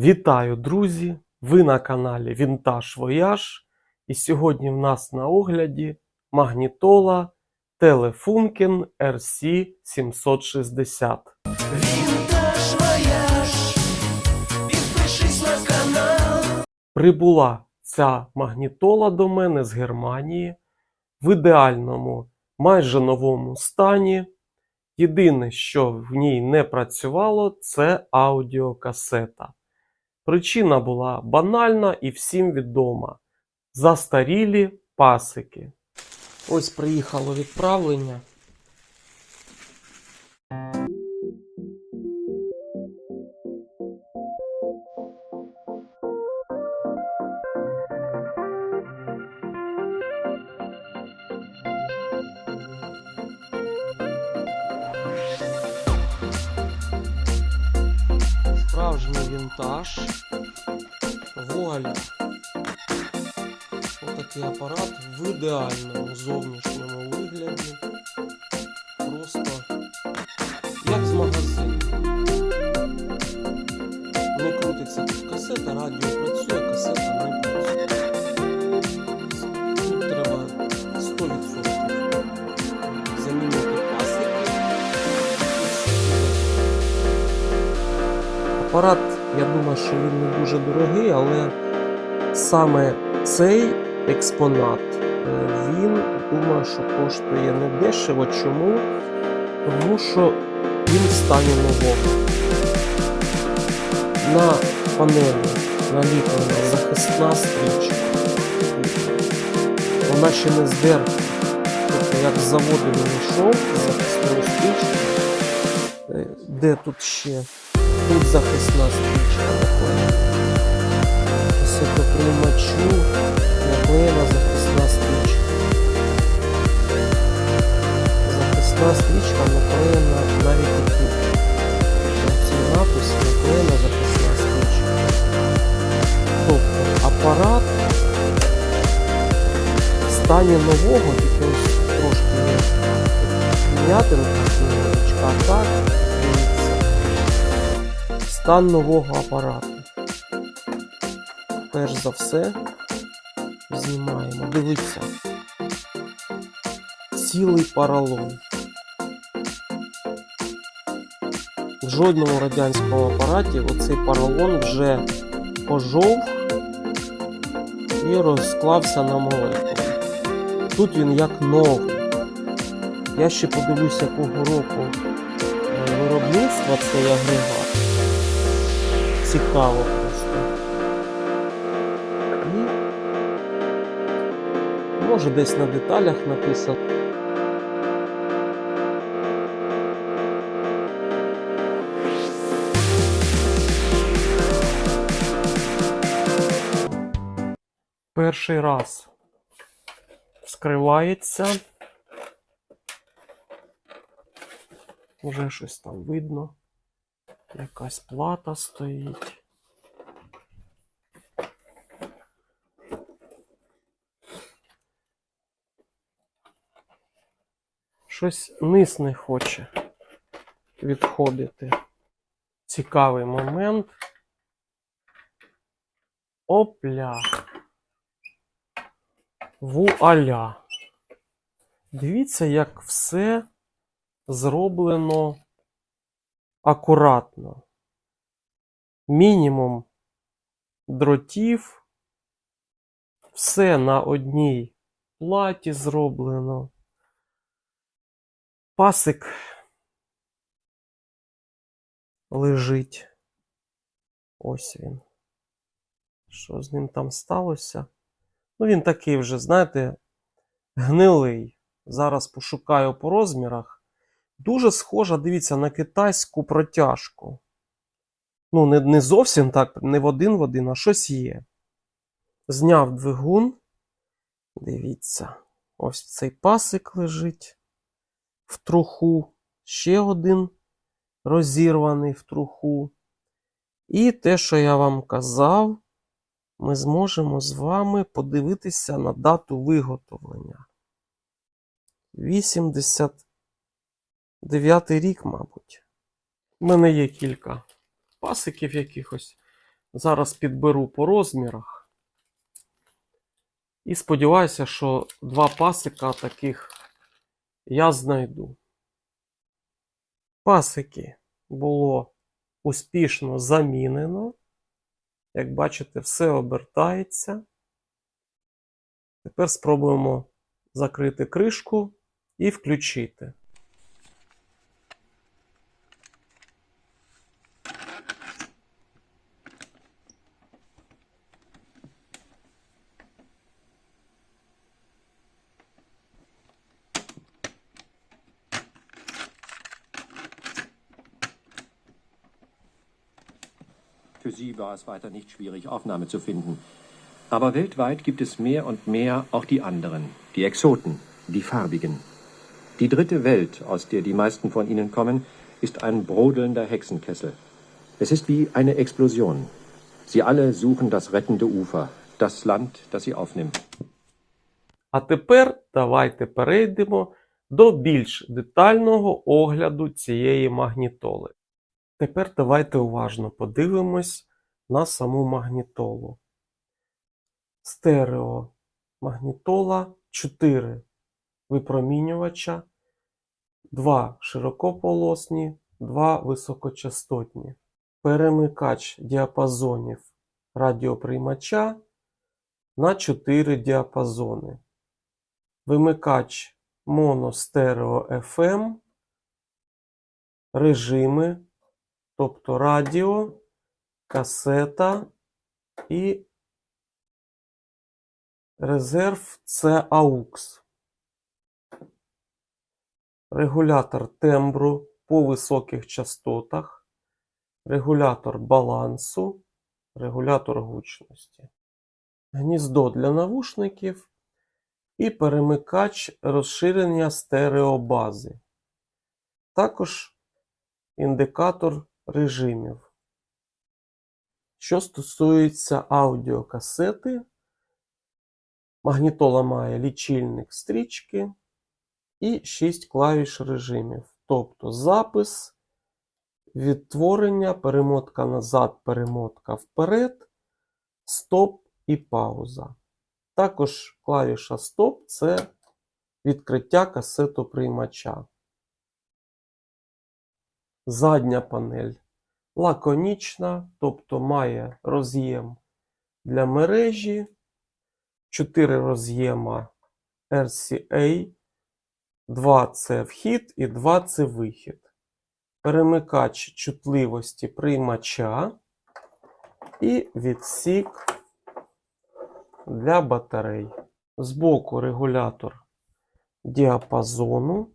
Вітаю, друзі! Ви на каналі Вінтаж Вояж. І сьогодні в нас на огляді магнітола Telefunken RC760. Винтаж вояж, підпишись на канал. Прибула ця магнітола до мене з Германії в ідеальному, майже новому стані. Єдине, що в ній не працювало, це аудіокасета. Причина була банальна і всім відома: застарілі пасики. Ось приїхало відправлення. Справжній вінтаж. Вуаля. Отакий апарат в ідеальному зовнішньому вигляді. Просто як з магазину. Не крутиться тут касета, радіо працює, касета не працює. Тут треба 100% Апарат, я думаю, що він не дуже дорогий, але саме цей експонат, е, він думаю, що коштує не дешево. Чому? Тому що він в стані нового. На панелі наліплена захисна стрічка. Вона ще не здерта. Тобто як з заводу він йшов захисною стрічкою. Е, Де тут ще? Тут захисна стрічка наклеєна. Світоприймачу наклеєна захисна стрічка. Захисна стрічка наклеєна навіть тут. На цій написі наклеєна захисна стрічка. Тобто апарат в стані нового, тільки трошки невеличка, а так, стан нового апарату. Перш за все знімаємо. Дивіться. Цілий паралон. В жодному радянському апараті оцей поролон вже пожовк і розклався на молекули. Тут він як новий. Я ще подивлюсь, якого року е, виробництва цей агрегат. Цікаво просто. І може десь на деталях написано. Перший раз вскривається. Уже щось там видно. Якась плата стоїть. Щось низ не хоче відходити. Цікавий момент. Опля. Вуаля. Дивіться, як все зроблено акуратно. Мінімум дротів. Все на одній платі зроблено. Пасик лежить. Ось він. Що з ним там сталося? Ну, він такий вже, знаєте, гнилий. Зараз пошукаю по розмірах. Дуже схожа, дивіться, на китайську протяжку. Ну, не, не зовсім так, не в один в один, а щось є. Зняв двигун. Дивіться, ось цей пасик лежить в труху. Ще один розірваний в труху. І те, що я вам казав, ми зможемо з вами подивитися на дату виготовлення. 89 рік, мабуть. У мене є кілька пасиків якихось Зараз підберу по розмірах. І сподіваюся, що два пасика таких я знайду. Пасики було успішно замінено. Як бачите, все обертається. Тепер спробуємо закрити кришку і включити. Für sie war es weiter nicht schwierig, Aufnahme zu finden. Aber weltweit gibt es mehr und mehr auch die anderen, die Exoten, die farbigen. Die dritte Welt, aus der die meisten von ihnen kommen, ist ein brodelnder Hexenkessel. Es ist wie eine Explosion. Sie alle suchen das rettende Ufer, das Land, das sie aufnimmt. А тепер давайте перейдемо до більш детального огляду цієї магнітоли. Тепер давайте уважно подивимось на саму магнітолу. Стерео магнітола 4 випромінювача, 2 широкополосні, 2 високочастотні. Перемикач діапазонів радіоприймача на 4 діапазони. Вимикач моно стерео FM, режими, тобто радіо, касета і резерв це AUX. Регулятор тембру по високих частотах, регулятор балансу, регулятор гучності, гніздо для навушників і перемикач розширення стереобази. Також індикатор режимів. Що стосується аудіокасети, магнітола має лічильник стрічки і 6 клавіш режимів, тобто запис, відтворення, перемотка назад, перемотка вперед, стоп і пауза. Також клавіша стоп це відкриття касетоприймача. Задня панель лаконічна, тобто має роз'єм для мережі, 4 роз'єма RCA, 2 це вхід і 2 це вихід. Перемикач чутливості приймача і відсік для батарей. Збоку регулятор діапазону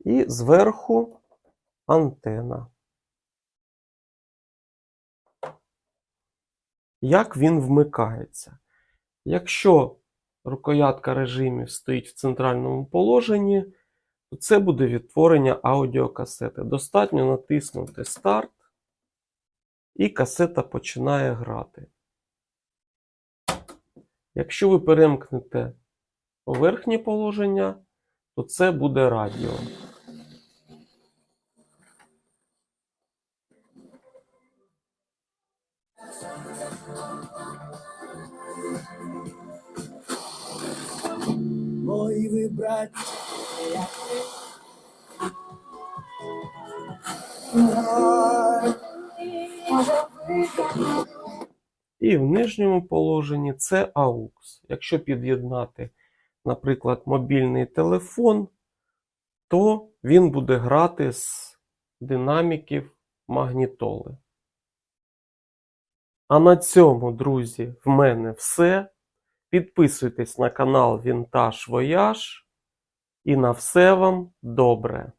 і зверху антена. Як він вмикається? Якщо рукоятка режимів стоїть в центральному положенні, то це буде відтворення аудіокасети. Достатньо натиснути старт, і касета починає грати. Якщо ви перемкнете верхнє положення, то це буде радіо. Мой. І в нижньому положенні це AUX. Якщо під'єднати, наприклад, мобільний телефон, то він буде грати з динаміків магнітоли. А на цьому, друзі, в мене все. Підписуйтесь на канал Vintage Voyage. І на все вам добре!